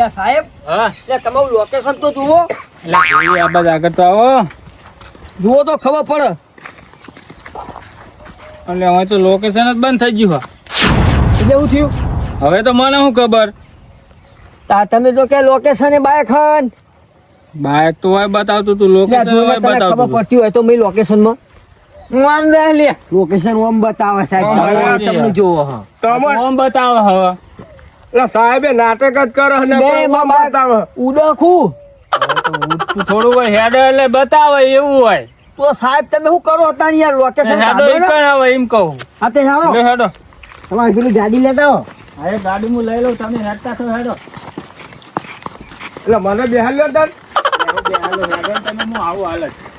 ત્યાં સાહેબ. હા? તમારું લોકેશન તો જુઓ. આ બાજુ આગળ તો આવો. જુઓ તો ખબર પડે. એટલે હવે તો લોકેશન જ બંધ થઈ ગયું એટલે એવું થયું? હવે તો મને શું ખબર? તા તમે તો કે લોકેશન એ બાય ખાન બાઇક તો હોય બતાવતું તું. લોકેશન હોય બતાવતું ખબર પડતી હોય તો મેં લોકેશનમાં હું આમ લે. લોકેશન ઓમ બતાવે સાહેબ. તમે તમને જોવો હા. આમ બતાવે હવે. એટલે સાહેબે નાટક જ કરે ને. ઉડખું. થોડું હોય હેડ એટલે બતાવે એવું હોય. તો સાહેબ તમે શું કરો હતા યાર? લોકેશન હેડો કણ એમ કહું. હા તે હેડો. હેડો. તમારે પેલી ગાડી લેતા હો અરે ગાડી હું લઈ લઉં તમે હેડતા છો હેડો. એટલે મને બેહાલ્યો તાર તમે હું આવું હાલત ત્યાં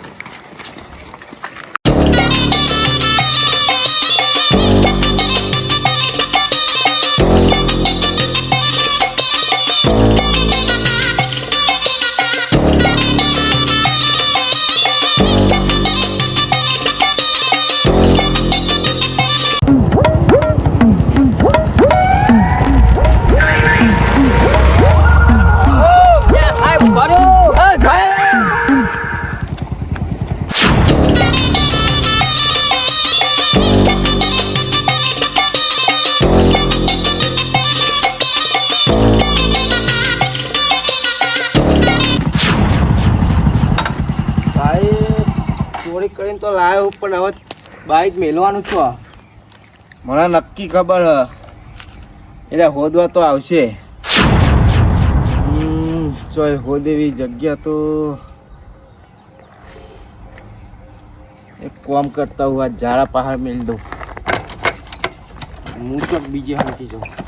કરીને પણ હવે બાઈક મેલવાનું છો મને નક્કી ખબર હ. એટલે હોદવા તો આવશે. હમ, ચોય હોદ એવી જગ્યા તો એક કોમ કરતા હું આ ઝાડા પહાડ મેલ દઉં. હું તો બીજે હાથી જાઉં.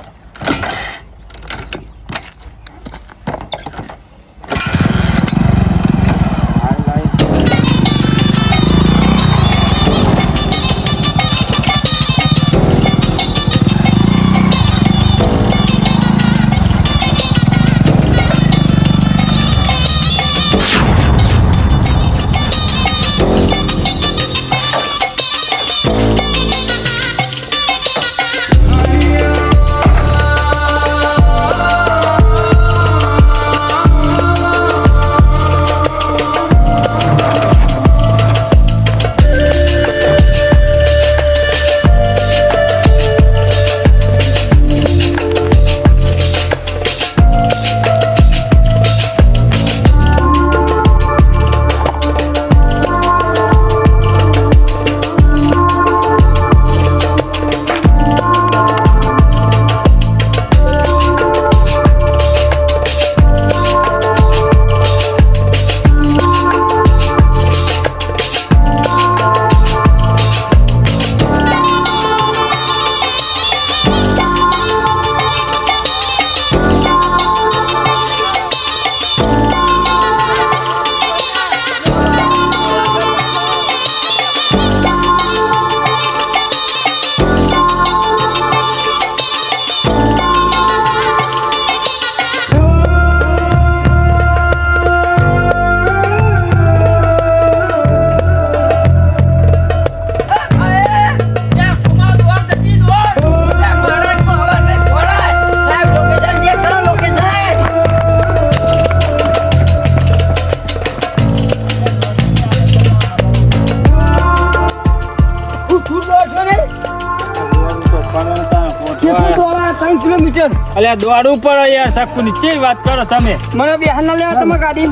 અલ્યા દોડ ઉપર યાર શકું નીચે વાત કરો તમે? મને બેહારના લેવા તમે ગાડી.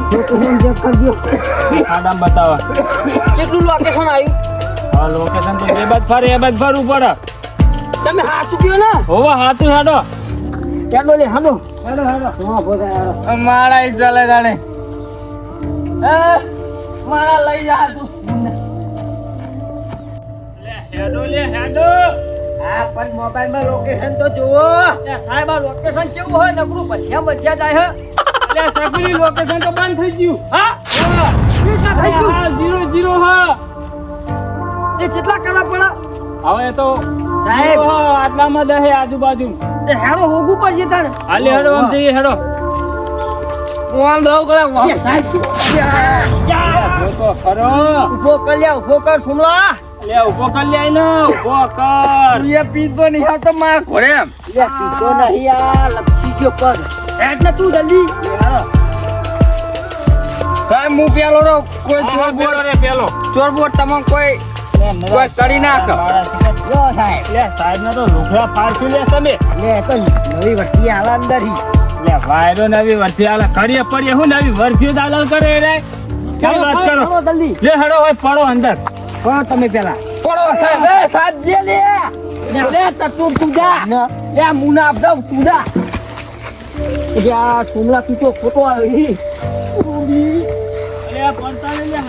આડામ બતાવો. કેટલું લોકેશન આવ્યું? હા લોકેશન તો બે બાદ ફરે એ બાદ ફરવું પડે. તમે હા ચૂક્યો ને? હોવા હાથું હેડો. ચાલો લે હાલો હાડો હેડો. મારા ચાલે જાણે. મારા લઈ જા તું. લે હેડો લે હેડો. હા પણ મોબાઈલમાં લોકેશન તો જુઓ. સાહેબ આ લોકેશન કેવું હોય? નકરું ભજ્યા ભજ્યા જાય હે? એટલે શકુની લોકેશન તો બંધ થઈ ગયું. હા? કેટલા થઈ ગયું હા જીરો જીરો હા. એ કેટલા કરવા પડે હવે તો સાહેબ. હા, આટલામાં દહે આજુબાજુ. એ હેડો હોગું પછી તારે. હાલે હેડો આમ જઈએ હેડો. આમ દઉં કલાક સાહેબ. જોતો ખરો. ઊભો કર ઊભો કર સુમલા. લે ઊભો કર લે આઈને, ઊભો કર. એ પીતો નહીં આ તો મારા. ઘોડે એમ. પીતો નહીં આ લપસી ગયો પગ હેડ ને તું જલ્દી. સાહેબ હું પેલો રો કોઈ ચોર બોર રે પેલો. ચોર બોર તમને કોઈ કોઈ કરી નાખ? જો સાહેબ. લે સાહેબ. ને તો લુગડા ફાડશું લે તમે. લે તો નવી વટી આલા અંદર હી. લે વાયરો નવી વર્તી આલે. કરીએ પડીએ. હું નવી વર્તીઓ દાલલ કરે રે. ચાલો વાત કરો. જલ્દી. લે હડો હોય પડો અંદર. પણ તમે પેલા? પડો સાહેબ એ સાહેબ જે લે લે તું જા લે મુના આપદા તુજા. યા સુમલા તું તો ખોટો આવી હી. અરે પડતા લે લે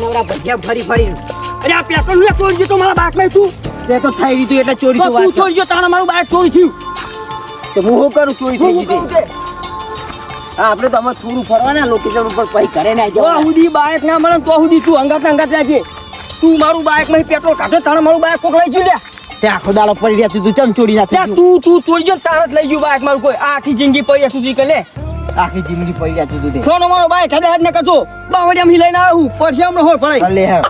ફરી ફરી અરે આ પેટ્રોલનું ચોરી ગયો તો મારા બાઈકમાં તું તે તો થઈ રહ્યું એટલે ચોરી તો વાત ચોરી ગયો તાણે મારું બાઇક ચોરી થયું. તો હું શું કરું ચોરી થઈ ગઈ હા આપણે તો અમે થોડું ફરવાના લોકેશન ઉપર પછી ઘરે ના તો જવાના. સુધી બાઈક ના મળે તો સુધી તું અંગાત અંગાત છે તું મારું બાઈકમાં પેટ્રોલ કાઢો તાણે મારું બાઇક કોક લઈ જુ લે. તે આખો દાડો પડી રહ્યા તું ચમ ચોરી ના તું તું ચોરી ગયો તારા જ લઈ જુ બાઇક મારું કોઈ. આખી જિંદગી પડી સુધી કે લે. આખી જિંદગી પડી રહ્યા તું સોનો મારો ભાઈ હેડે હાથ ને કચો. બાવડિયા હી લઈને આવ્યો હું પડશે હમણાં હોળ પડાય લે હે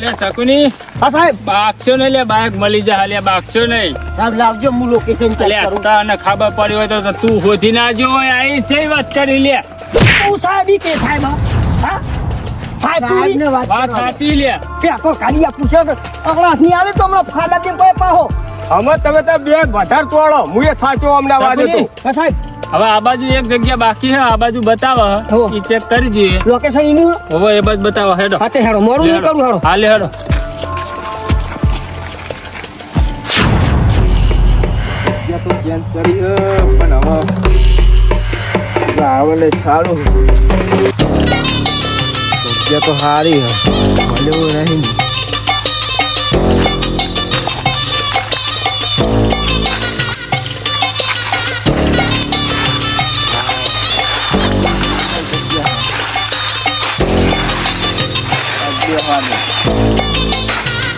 લે શકુની. હા સાહેબ. બાગશો નહીં લે બાઈક મળી જા લે બાગશો નહીં. સાહેબ લાવજો હું લોકેશન ચેક અલે તા અને ખબર પડી હોય તો તો હોધી ના જો હોય આઈ છે વાત કરી લે. તું સાહેબ ઈ કે સાહેબ હા? સાહેબ ને વાત. સાચી લે. પેટ્રોલ કાઢી આપું છે. અગલા નહીં આવે તો હમણાં ફાડા દે પાહો? અમે તમે તો બે વધારે તોડો. હું એ સાચો સાહેબ. હવે આ બાજુ એક જગ્યા બાકી હે આ બાજુ બતાવો ઈ ચેક કરી દઈએ. લોકેશન ઈનું હવે એ બાજુ બતાવો હેડો. હાતે હેડો. મોરું નહીં કરું હેડો. હાલે હેડો. તો ચેન્જ કરી પણ હવે આવે સારું જગ્યા તો સારી હે. મળ્યું નહીં.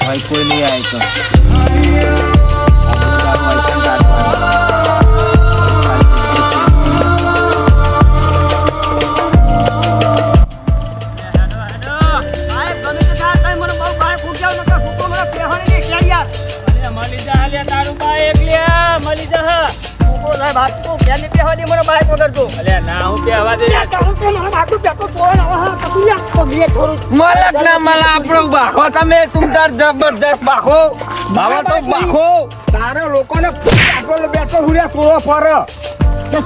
ભાઈ કોઈ નહીં આવે તો સાહેબ ક્યાંની પહેવા દે મને બાઈક વગર તો અલે ના હું કે અવાજ તારું તો મારા બાઈક પેટ્રોલ પોવાય ને હવે હા કશું યાર તો બે થોડું મલક ના મલ આપણો બાખો તમે સુંદર જબરદસ્ત બાખો. બાવા તો બાખો. તારે લોકોને પેટ્રોલ પેટ્રોલ હુર્યા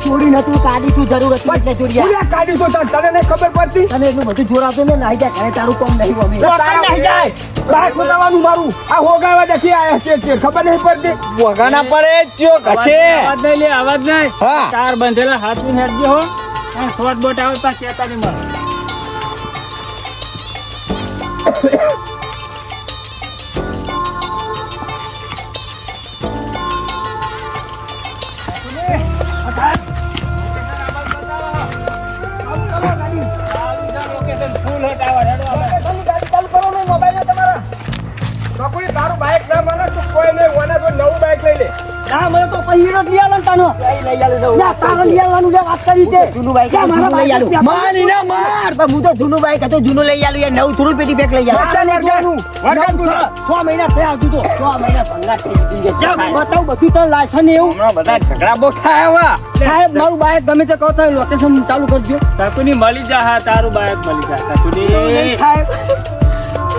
ચોરી નતું કાઢી તું જરૂર હતી એટલે ચોરી આ. કાઢી તો તને તને નહીં ખબર પડતી? તને એટલું બધું જોરાતું ને નાઈ જાય તારું કોમ નહીં ગમે તારા નહીં જાય બાઈક ઉતારવાનું મારું. આ હોગાવા નથી આયા છે છે. ખબર નહીં પડતી. વગાના પડે ચો કશે. અવાજ નહીં લે અવાજ નહીં. હા. તાર બંધેલા હાથની હેડજે હો. અને શોર્ટ બોટ આવે તો કેતા નહીં નકુરી તારું બાઈક ના મળે તો કોઈ નહીં મને તો નવું બાઈક લઈ લે ના મને તો પછી હીરો જ લઈ આલો ને તાનો. તારો લઈ જે વાત કરી તે. જૂનું બાઈક યા, મારા જૂનું લઈ આલું. બાઈક ના માર પણ હું તો જૂનું બાઈક હતું જૂનું લઈ આલું યાર નવું થોડું પેટી બેગ લઈ આલું જોવાનું. વળગાડ તું છ- છ મહિના થયા હજુ તો. 6 મહિના ભંગાર થઈ ગઈ છે. બતાવું બધું તને લાયસન્સ ને એવું હમણાં બધા ઝઘડા બો થાય વા સાહેબ મારું બાઈક ગમે તે કહો તો લોકેશન ચાલુ કરજો શકુની મળી જા હા તારું બાઈક મળી જા શકુની સાહેબ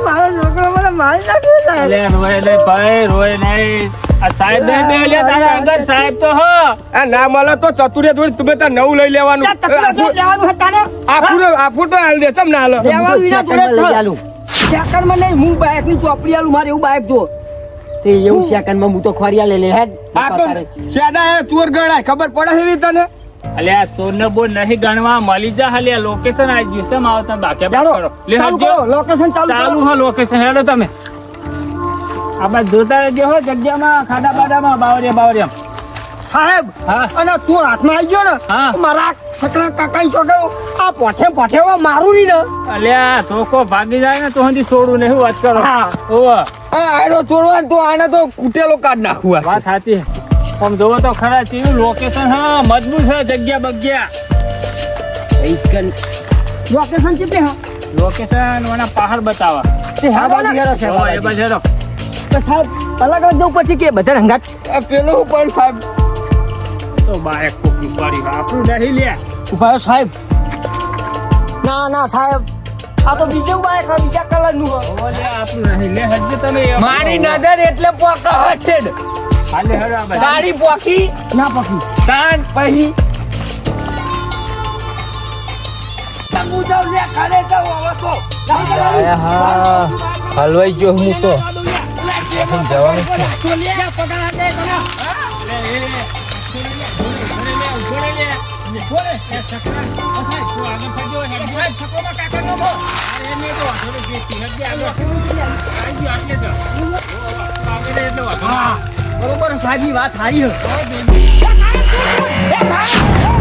મારો છોકરો મને મારી નાખ્યો સાહેબ. અલે રોય નહીં ભાઈ રોય નહીં. આ સાહેબ ને બે લે તારા અંગત સાહેબ તો હો. આ ના મળે તો ચતુરે થોડી તમે તાર નવું લઈ લેવાનું. ને આફુર આફુર તો હાલ દે ચમ ના હાલો. લેવા વિના જોડે સેકન્ડમાં લઈ જ નહીં હું બાઈકની ચોપડી આલું મારે એવું બાઈક જો તે એવું સેકન્ડમાં હું તો ખોરિયા લઈ લે હેડ આ તો શેડા ચોર ગણાય ખબર પડે છે તને? અલે આ સોને બોલ નહીં ગણવા મળી જા હાલે લોકેશન આવી ગયું છે માવો તમે બાકી કરો. લે હજો લોકેશન ચાલુ ચાલુ હા લોકેશન હેડો તમે. આ બસ જોતા રહેજો હો જગ્યામાં ખાડા બાડામાં બાવરિયા બાવરિયા. સાહેબ હા. અને તું હાથમાં આવી ગયો ને હા. મારા સકલા કાકાની છોકરો આ પોઠે પોઠે મારું નહીં ને. અલ્યા ધોકો ભાગી જાય ને તો હજી છોડું નહીં વાત કરો. હા. ઓ આડો છોડવા તો આને તો કૂટેલો કાઢ નાખવા વાત સાચી. આમ જોવો તો ખરા ચીયું લોકેશન હા મજબૂત છે જગ્યા બગ્યા. લોકેશન છે તે હા. લોકેશન ઓના પહાડ બતાવા. તે આ હા બાજુ હેરો છે હા એ બાજુ. હેડો. તો સાહેબ અલગ અલગ જવું પછી કે બધા રંગાત? આ પેલું પણ સાહેબ. તો બાય કોકી પાડી આપણું નહીં લે. ઊભા સાહેબ. ના ના સાહેબ. આ તો બીજું બાય છે, બીજા કલરનું નું ઓલે લે આપણું નહીં લે. હજે તમે મારી નજર એટલે પોકા હઠેડ તારી પોકી ના પછી તાન પછી. હા હલવાઈ ગયો હું તો. જવાનું છે. બરોબર સાહેબની વાત સારી છે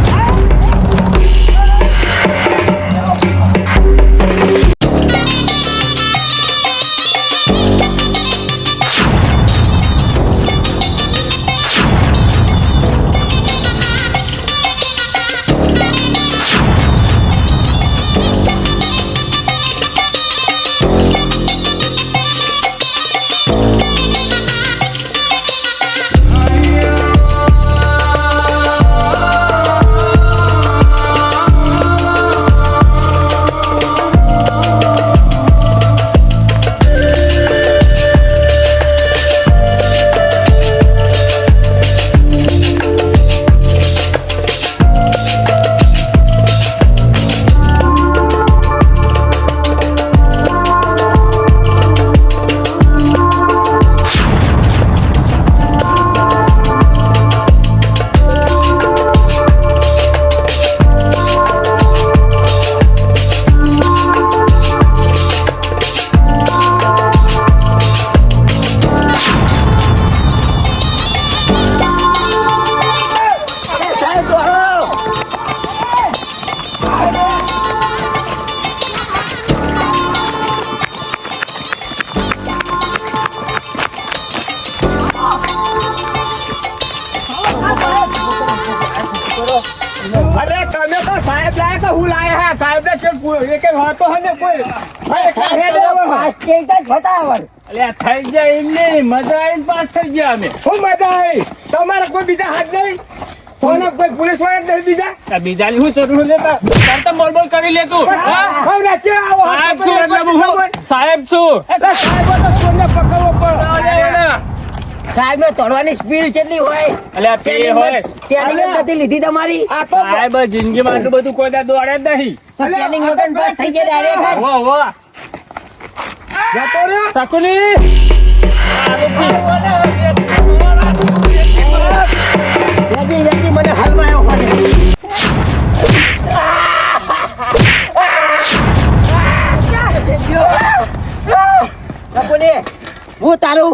હું લાયા હા સાહેબ ને ચેક એક વાતો હે ને કોઈ પાસ થઈ ગયા ફટાફટ અલ્યા થઈ જાય એમ નહીં મજા આવીને પાસ થઈ ગયા અમે હું મજા આવી તમારે કોઈ બીજા હાથ નહીં કોને કોઈ પોલીસવાળા નહીં બીજા બીજા હું જરૂર લેતા તાર તો બોલ બોલ કરી લે તું આવો સાહેબ છું સાહેબ છું સાહેબ તો છોડને પકડવો સાહેબ ને તોડવાની સ્પીડ કેટલી હોય? એટલે પે હોય. ટ્રેનિંગ નથી લીધી તમારી? આ તો સાહેબ જિંદગીમાં આટલું બધું કોઈ દોડે જ નહીં. ટ્રેનિંગ વગર બસ થઈ ગયા ડાયરેક્ટ વાહ વાહ. જતો રે વેજી વેજી મને ફોન. હું તારું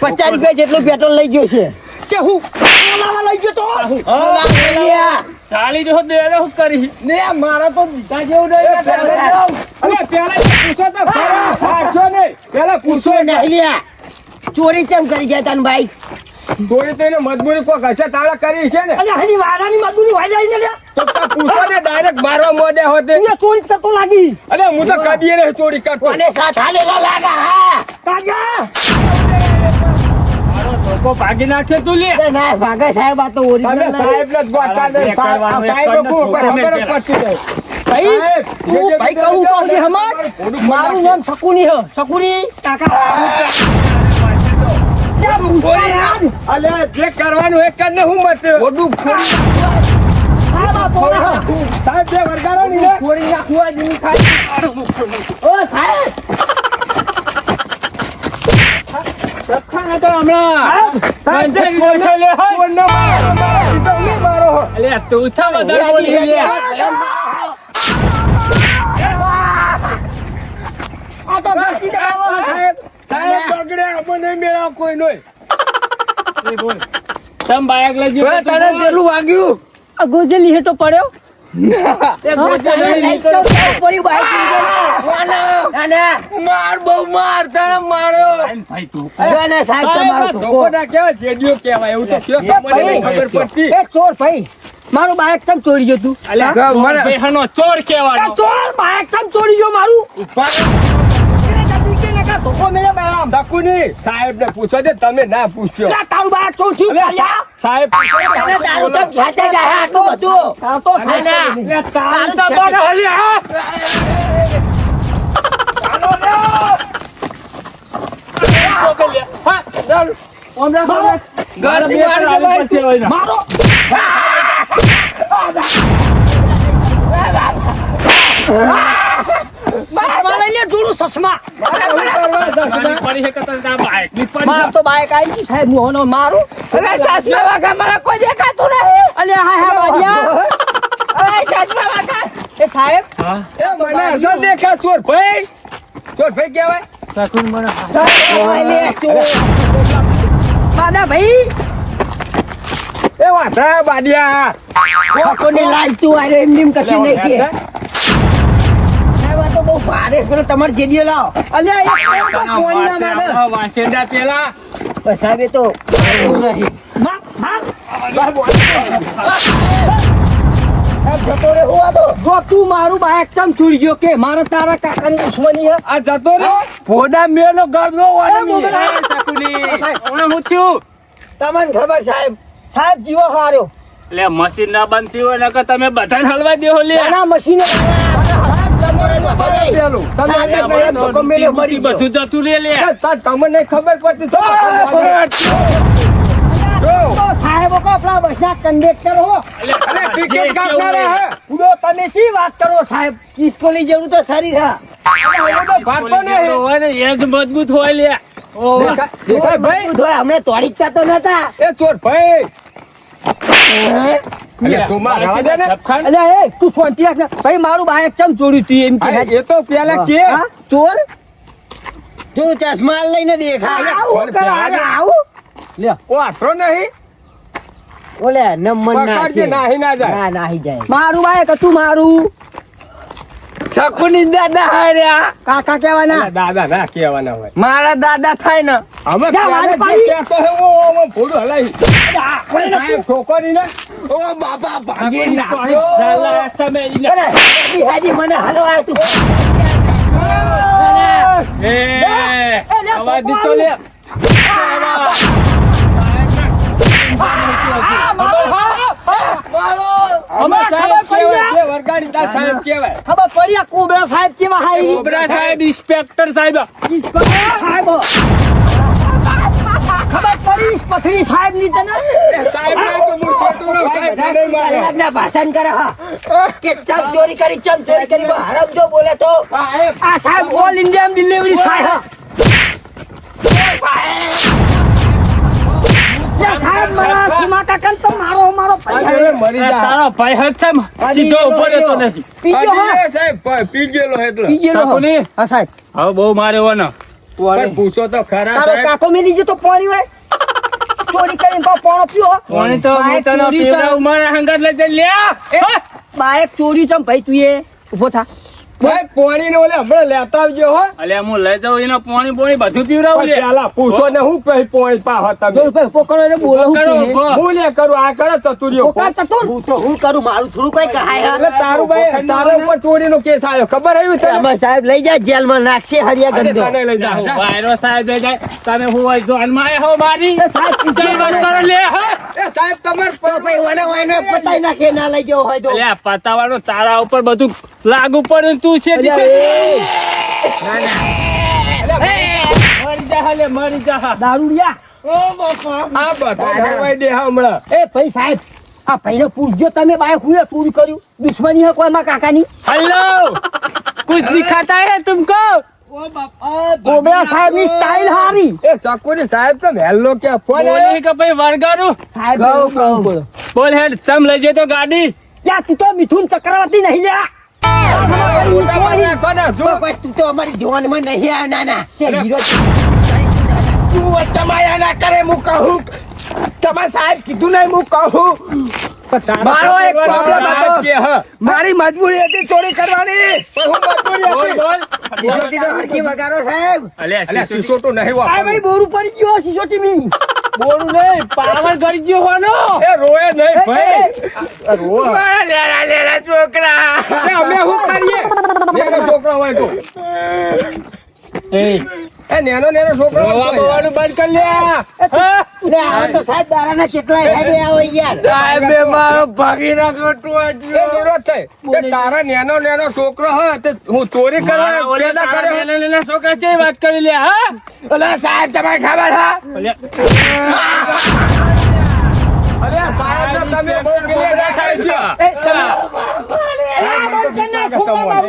પચાસ રૂપિયા જેટલું પેટ્રોલ લઈ ગયો છે. કે હું લઈ ગયો તો? ચાલી જો દે હું કરી. ને મારા તો દીધા જેવું નહીં. અરે પેલા પૂછો તો. હારશો નહીં. પેલા પૂછો નહીં. લ્યા. ચોરી ચમ કરી ગયા તન ભાઈ? ચોરી તો એને મજબૂરી કોક હશે તાળા કરી છે ને? અરે હની વાડાની મજબૂરી હોય જાય છે તો પૂછો ને ડાયરેક્ટ મારવા મોડ્યા હોતે. તું ચોરી કરતો લાગી. અરે હું તો કાઢીએ નહીં ચોરી કરતો. અને સાથ હાલેલા લાગા હા. મારો ભાગી નાખે તું લે. ના ભાગે સાહેબ આ તો તમે ઓરિજિનલ સાહેબ ને ગોચા દે. સાહેબ કો ખબર જ પડતી જાય ભાઈ તું ભાઈ કહું કહું છે બધા મારું નામ શકુની હ. શકુની? કાકા? અલે કરવાનું એક કરને હું મત ઓડું સાહેબ વરગારો ની. થાય. ઓ સાહેબ રખાને તો હમણાં સાહેબ, બંધ થઈ ગયો છે લે હો. કોણ ન મારો મારો ઈ તો નહીં મારો હો. અલે તું છા વધારે બોલી લે. આ તો દસ્તી દબાવો સાહેબ. સાહેબ બગડે અમને નહીં મેળાવ કોઈ નહીં તમ બાયક લઈ ગયો તો તું વાગ્યું? આ લીહે હેઠો પડ્યો? માર બહુ માર તને માર્યો. ચોર ભાઈ મારું બાઈક તમ ચોરી ગયો તું. ચોર કેવાય ચોર બાળક ચોર બાઈક તમ ચોરી ગયો મારું. ધોકો મેળ્યો બેરામ શકુની, સાહેબને પૂછો દે તમે ના પૂછ્યો લા, તારું સાહેબ તને તારું તમ ખેંચાઈ જાય આટલું બધું તાર તો સાહેબ તારું તો બોલ હલી, હા? ચાલો લે. હા, ચાલ. ઓમ રાખ, ઓમ રાખ. મારા બે મારી દે મારો સસમા લઈ લે જોડું સસમા મારી માર. તો બાઈક આવી ગયું સાહેબ હું હોનો મારું. અરે સાસમા વાગા મને કોઈ દેખાતું નહીં અલે હા હા બાડિયા અરે સાસમા વાગા એ સાહેબ એ મને અસર દેખા ચોર ભાઈ? ચોર ભાઈ કહેવાય? શકુન મને કહેવાય લે ચોર. દાદા ભાઈ. એ વાંધા બાડિયા. કોને તું આરે એમ નેમ કશું નહીં કે. ભારે પેલો તમારે જેડીઓ લાવો. અલે એક કોણ તો કોણ ના મારે. વાંચે, વાંચેડા પેલા. બસ તો નહીં માર માર સાહેબ જતો રે હું આ જો તું મારું બાઈક ચમ છોડી ગયો કે મારે તારા કાકાની દુશ્મની હે. આ જતો રે ફોડા મેલો મોગલા. એ હું થયું? તમને ખબર સાહેબ? સાહેબ જીવો હાર્યો. એટલે મશીન ના બંધ થયું હોય નકર તમે બધાને હલવા દેહો લે. નાના મશીને બધું જતું રે લે. તમને ખબર પડતી. તો જો, તો સાહેબો કો આપણા કંડક્ટર હો. અરે ટિકિટ કાપનારા હે ઉડો તમે શી વાત કરો સાહેબ? કિસ્કોલી જેવું તો શરીર હા તો ભારતો નહીં. ને એ મજબૂત હોય લે. ભાઈ. તો હમણાં તોડીકતા તો નતા. એ ચોર ભાઈ. તું શાંતિ રાખ ભાઈ મારું બાઈક ચમ ચોર્યું તું એમ કે એ તો પેલા કે. ચોર? તું ચશ્મા લઈને દેખાય આવું આવું લ્યો નહીં? ઓલે નમન ના છે. નાહી ના જાય. ના નાહી જાય. મારું બાઈક હતું મારું. શકુની દાદા હાર્યા કાકા કેવાના દાદા ના કેવાના હોય મારા દાદા થાય ને અમે. કહેતો હે, ઓ, ઓ, ઓ, ભૂંડું સાહેબ ઠોકરી ને ઓ બાપા ભાગી ભાગી નાખ્યો તમે ઈને. હાજી, હાજી, મને હાલો આ તું એ, લે, અવાજ તો દીધો લે. અમે સાહેબ ગયા? જે સાહેબ કહેવાય ખબર પડી સાહેબ કેવા હાઈ કોબરા સાહેબ. ઇન્સ્પેક્ટર સાહેબ. સાહેબ. ખબર પડી પથરી સાહેબની તને સાહેબ તો હું સાહેબ નહીં ભાષણ કરે હા. કે ચમ ચોરી કરી ચમ ચોરી કરી હરામ જો બોલે તો. આ સાહેબ ઓલ ઇન્ડિયા ડિલિવરી થાય હા. યા સાહેબ મારા સીમા કાકા તો મારો મારો આજે મરી જા. તારો ભાઈ હજ છે સીધો ઊભો રહેતો નથી. પીજો હા. સાહેબ પી ગયેલો એટલે. પીજો શકુની. હા સાહેબ. હવે બહુ માર્યો ને. પણ પૂછો તો ખરા તારો કાકો મેલી જો તો પાણી હોય. ચોરી કરીને પોણો પાણી તો હું તને ચોરી મારા હંગાત લઈ લે બાઈક ચોરી છે ભાઈ તું એ ઊભો થા. સાહેબ પોણી ને ઓલે હમણાં લેતા આવજો હો. અલ્યા હું લઈ જાઉં એનો પોણી પોણી બધું પીવડાવું લે. પેલા પૂછો ને હું પછી પોણી પાહો તમે જો ભાઈ પોકળો એને બોલો હું પકડો, કહીએ. ઊભો. હું લે કરું આ કરે ચતુર્યો પોકાર ચતુર. હું તો હું કરું મારું થોડું કઈ કહાય એટલે તારું ભાઈ તારા ઉપર ચોરીનો કેસ આવ્યો. ખબર આવ્યું તને? અમે સાહેબ લઈ જાય જેલમાં નાખશે હરિયા ગંદો તને લઈ જા જા. વાયરો સાહેબ લઈ જાય. તમે હું હોય આયા હો મારી સાહેબ ચાલ વાત કરો લે હા. એ સાહેબ તમાર તો ભાઈ ઓને ઓને પતાઈ નાખે ના લઈ જવો હોય તો. લે પતાવાનો તારા ઉપર બધું લાગુ પડે તું છે મરી હે કોઈ દિખાતા હે તુમકો? સાહેબની સ્ટાઇલ હારી. એ સકુને સાહેબ તો હેલો કે ફોન આયો કે ભાઈ બોલ. હેડ ચમ લઈ તો ગાડી. યા તું તો મિથુન ચક્રવર્તી નહીં લ્યા. મારી મજબૂરી હતી ચોરી કરવાની. વગાડો સાહેબ. અલ્યા સિસોટો નહીં વાપરો. ભાઈ ગયો સિસોટી મી. બોલું નહીં પાવર ગળી ગયો હોનો એ રોએ નહીં ભાઈ. એ, આ રોવા. છોકરા. અમે શું કરીએ? છોકરા છોકરો હોય તો. એ નેનો નેનો છોકરો બોવાનું બંધ કર લે આ તો સાહેબ દારાના કેટલાય હેડે આવે યાર. મારો ભાગી નાખો તે તારા નેનો નેનો છોકરો હોય તે હું ચોરી કરવા ઓલે પેદા કર્યો? નાના નાના છોકરા છે વાત કરી લે હા? અલા સાહેબ તમારે ખબર હા? અરે સાહેબ તમે બહુ ક્લિયર દેખાય છે. એ તમે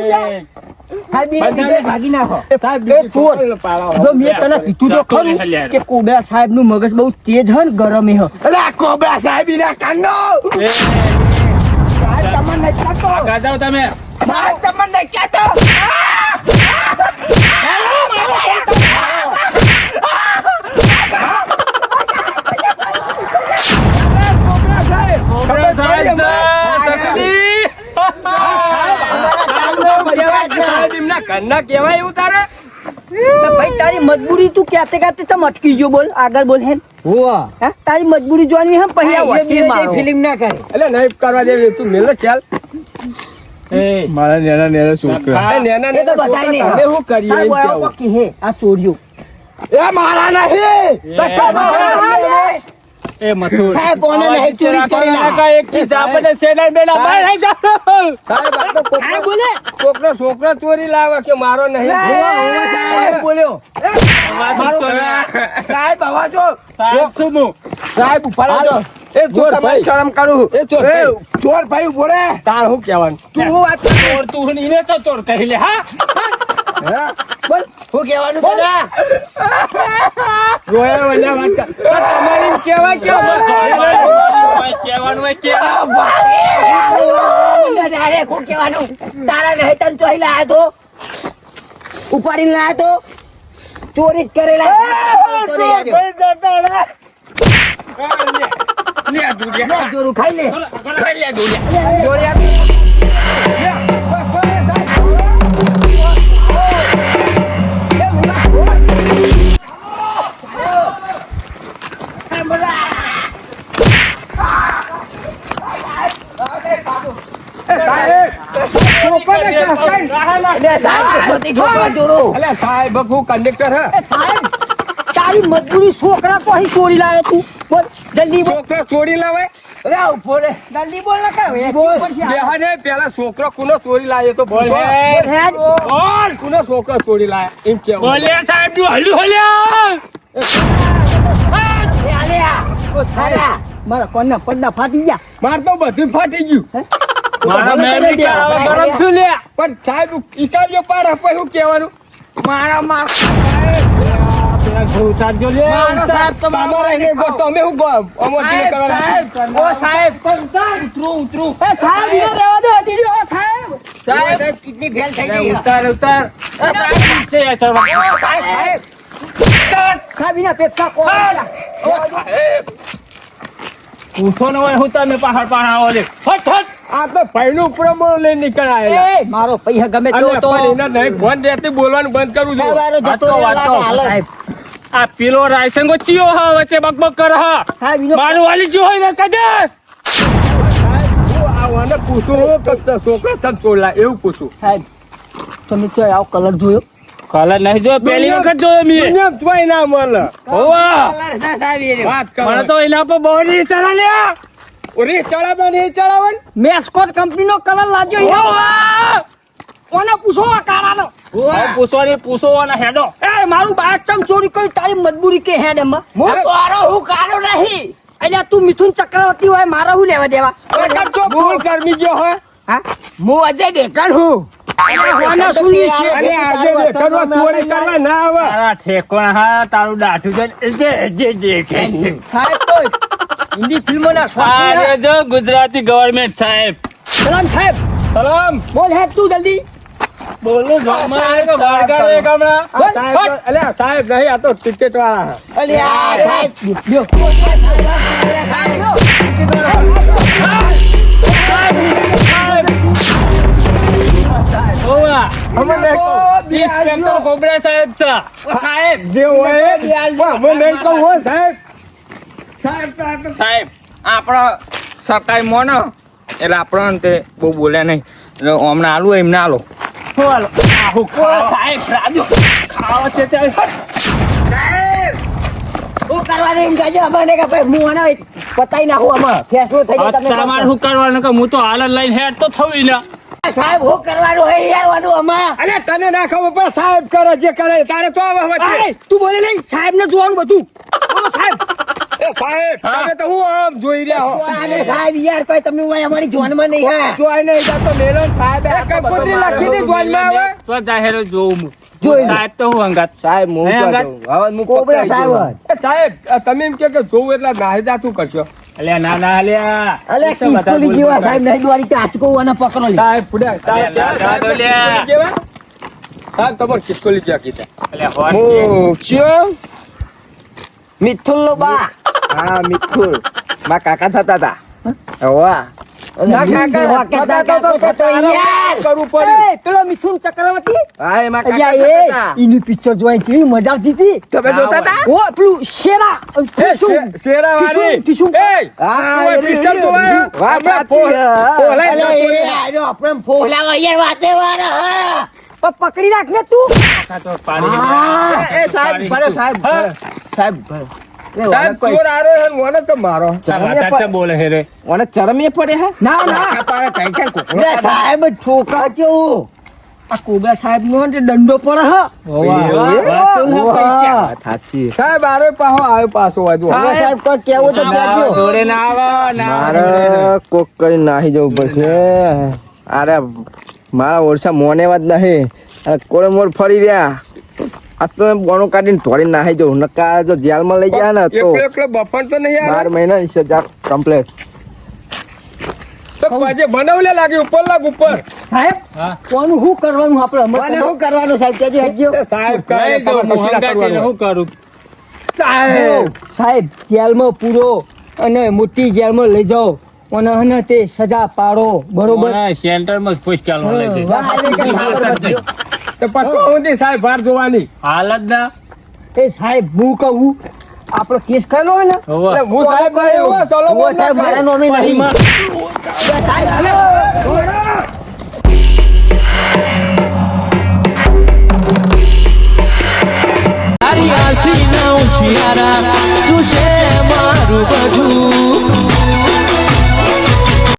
સાહેબ ભાગી નાખો. સાહેબ એ ચોર. પાડો જો મેં તને કીધું તો ખરું કે કોબરા સાહેબનું મગજ બહુ તેજ હે ને ગરમ હે અલા કોબરા સાહેબ ના કાંડો સાહેબ તમને નહીં કહેતો. સાહેબ તમને નહીં કહેતો કોબરા સાહેબ છે, ચકલી. સાહેબ એમના ઘરના કહેવાય એવું તારે? ભાઈ તારી મજબૂરી તું ક્યાંતે ક્યાંતે ચમ અટકી ગયો બોલ? આગળ બોલ હે? હોવા તારી મજબૂરી જોવાની હે પહેલા વચ્ચે મારો. ફિલ્મ ના કરે. એટલે નહીં કરવા દે તું મેલે ચાલ. એ, મારા નેના નેના છોકરા. એ નેના ને તો બતાય નહીં. હવે હું કરીએ એમ કે હે. આ ચોર્યું એ મારા નહીં. એ, એ મથુર. સાહેબ કોને નહીં ચોરી જ કરેલા એક કિસ્સો આપણે શેડાઈ બેડા બહાર આવી જાઓ. સાહેબ આ તો કોકનો- બોલે. કોકનો છોકરો ચોરી લાવે કે મારો નહીં? સાહેબ બોલ્યો. સાહેબ આવા જો સાહેબ શું હું? સાહેબ ઊભા રહેજો એ ચોર ભાઈ. શરમ કરું. એ ચોર ભાઈ. ચોર ભાઈ ઊભો રે. તાર શું કહેવાનું? તું હું વાત ચોર તું ને તો ચોર કહી લે હા? બોલ. હું કહેવાનું તને? રોયા વલ્યા વાત તમારી કેવા કે હોય કેવાનું હોય કે તારે હું કહેવાનું? તારા નહીં તો અહીં લાયા તો? ઉપાડીને લાયા તો? ચોરી જ કરેલા નહીં આવ્યો. લે, ખાઈ લે. લે, સાહેબ છોકરા જોડો. અલે સાહેબ હું કંડક્ટર હે. સાહેબ તારી મજબૂરી છોકરા તો અહીં ચોરી લાવે તું. બોલ જલ્દી બોલ. છોકરો ચોરી લાવે? અરે ઊભો રે. જલ્દી બોલ ના કાં બોલ. બેહાને પેલા છોકરો કુનો ચોરી લાવ્યો તો બોલ બોલ હે. બોલ કુનો છોકરો ચોરી લાવે એમ કે બોલે સાહેબ તું હલ્યું હલ્યા. મારા કોના પડદા ફાટી ગયા. માર તો બધું ફાટી ગયું. મારા ગરમ લે. પણ સાહેબ ઈકાળ્યો પાડ પછી શું કહેવાનું? મારા માર ઉતારજો લે. સાહેબ તો એને તમે હું કરવાના? ઓ સાહેબ ઉતરું. ઉતરું એ સાહેબ રહેવા દો સાહેબ. સાહેબ કિડની ફેલ થઈ ગઈ ઉતાર ઉતાર. સાહેબ. આ ચડવા. ઓ સાહેબ સાહેબ. સાહેબ ઈને પેપ્સા કો પૂછો ને હોય હું તમે પહાડ પહાડ આવો લે. ફટ ફટ. આ તો ભાઈનું પ્રમાણ લઈને નીકળાય એ મારો પૈસા ગમે તેવો તો. પણ એના નહીં ફોન દેતી બોલવાનું બંધ કરું છું. સાહેબ જતો લાગે હાલે. આ પેલો રાયસંગો ચિયો હા વચ્ચે બકબક કર હા. મારું વાલી જો હોય ને કદે પૂછું કે છોકરા ચોરલા એવું પૂછું. સાહેબ તમે તો આવો કલર જોયો. કલર નહીં જોયો પહેલી વખત જોયો મેં. દુનિયામાં તોય ના મળે. હોવા. વાત કરો મને તો એના પર નહીં ચડા લ્યા ઓરી ચડાવો નહીં ચડાવવા ને? મેસ્કોટ કંપનીનો કલર લાગ્યો. હોવા કોને પૂછો આ કાળાનો? ઓ પૂછો ને પૂછો અને હેડો. એ મારું બાગ ચમ ચોરી કરી તારી મજબૂરી કે હેડ એમાં હું તારો હું કાળો નહીં. અલ્યા તું મિથુન ચક્રવર્તી હોય મારા હું લેવા દેવા? જો ભૂલ કરવી ગયો હોય. હા? હું અજય ડેકણ હું. કોને સુની છે. અને આજે દેખાડવા ચોરી કરવા ના આવે. તારા ઠેકોણ હા તારું દાઠું છે. જે જે જે. કે સાહેબ તો હિન્દી ફિલ્મોના શોખીન હે. જો ગુજરાતી ગવર્મેન્ટ સાહેબ. સલામ સાહેબ. સલામ. બોલ હે તું જલ્દી બોલું ગામમાં તો અલ્યા સાહેબ નહીં આ તો ટિકિટ વાળા સાહેબ લ્યો. અમે નહીં ઇન્સ્પેક્ટર કોબરા સાહેબ છે. સાહેબ જે હોય અમે નહીં કહું હો સાહેબ. સાહેબ સાહેબ આપણા સરકારી મોનો. એટલે આપણને તે બહુ બોલ્યા નહીં. હમણાં આલુ એમને આલો. સાહેબ રાજુ. ખાવા છે હું કરવાનું એમ કહેજો અમને કે ભાઈ હું આને પતાઈ નાખું આમાં. ફેસલો થઈ જાય તમે તમારે શું કરવાનું? કે હું તો હાલ લઈને હેડ તો થવી ને. સાહેબ હું કરવાનું હોય યારવાનું આમાં. અરે તને ના ખબર પણ સાહેબ કરે જે કરે તારે તો આવે વચ્ચે. તું બોલે નહીં સાહેબ ને જોવાનું બધું. બોલો સાહેબ. એ સાહેબ તમે તો હું આમ જોઈ રહ્યા હો? અરે સાહેબ યાર કોઈ તમે અમારી જોનમાં નહીં હા. જોઈ નહીં તો મેલો સાહેબ કંકોત્રી લખી દી જોઈમાં આવે તો જાહેર જોઉં હું. જોઈ. સાહેબ તો હું અંગાત સાહેબ હું. હવે કોબરા સાહેબ. સાહેબ તમે એમ કે કે જોવું એટલે નાહી જાતું કરશો? અલ્યા ના ના અલ્યા. અલે એ તો બધા કિસ્કોલી જેવા સાહેબ નહીં દ્વારી કાચકો અને પકડો સાહેબ પુડ્યા સાહેબ સાહેબ દાદો લ્યા. કિસ્કોલી કેવા? સાહેબ તમારે કિસ્કોલી ક્યાં કીધા. અલ્યા હોટ હું ચિયો મિથુન નો બા. હા મિથુલ મા કાકા થતા હતા હવા. ના કાકા કેતા તો તો યાર. કરવું પડ્યું એ, પેલો મિથુન ચક્રવર્તી? હા એ કાકા હતા. એની પિક્ચર જોઈ છે મજા આવતી હતી. તમે જોતા હતા? ઓ પેલું શેરા. એ, હા, એ પિક્ચર વાત આપણે સાચી, યાર વાતે વાળા, પકડી રાખ ને તું. તો એ સાહેબ ભલે સાહેબ. સાહેબ. સાહેબ ચોર આરો હે ઓને તો મારો. આ બોલે હે રે. ઓને ચરમીએ પડે હે? ના ના. કાપાને કઈ કઈ કોકરો સાહેબ ઠોકા જેવું. આ કોબરા સાહેબ નો દંડો પડે હા? વસૂલ ના પૈસા? વાત સાચી સાહેબ આરો પાહો આવ્યો પાછો સાહેબ કોઈ કેવું તો કહેજો. જોડે ના આવે મારે કોક કરી નાહી જવું પડશે. અરે મારા ઓરસા મોને વાત નહીં. કોળે મોર ફરી રહ્યા. આજ તો મેં કાઢીને ધોડીને નાહી જવું નકા જો જેલમાં લઈ ગયા ને તો એકલો એકલો બફણ તો નહીં બાર આવે મહિનાની સજા કમ્પ્લેટ તો બનાવલે લાગે ઉપર લાગ ઉપર. સાહેબ હા. કોનું શું કરવાનું આપણે? મને શું કરવાનું સાહેબ? કહેજો હટજો સાહેબ કહે જો હું પછી ના હંગાતીને કરવાનું. હું કરું? સાહેબ સાહેબ. જેલમાં પૂરો અને મોટી જેલમાં લઈ જાઓ અને તે સજા પાડો. બરોબર? સેન્ટરમાં જ ચાલવા તો પતો હું તે સાહેબ બહાર જોવાની. હાલત ના. એ સાહેબ હું કહું આપણો કેસ કરેલો હોય ને હું સાહેબ ભાઈ સોલો સાહેબ મારા નોમી નહીં. સાહેબ હસી નવ શિયારા તું છે મારું બધું.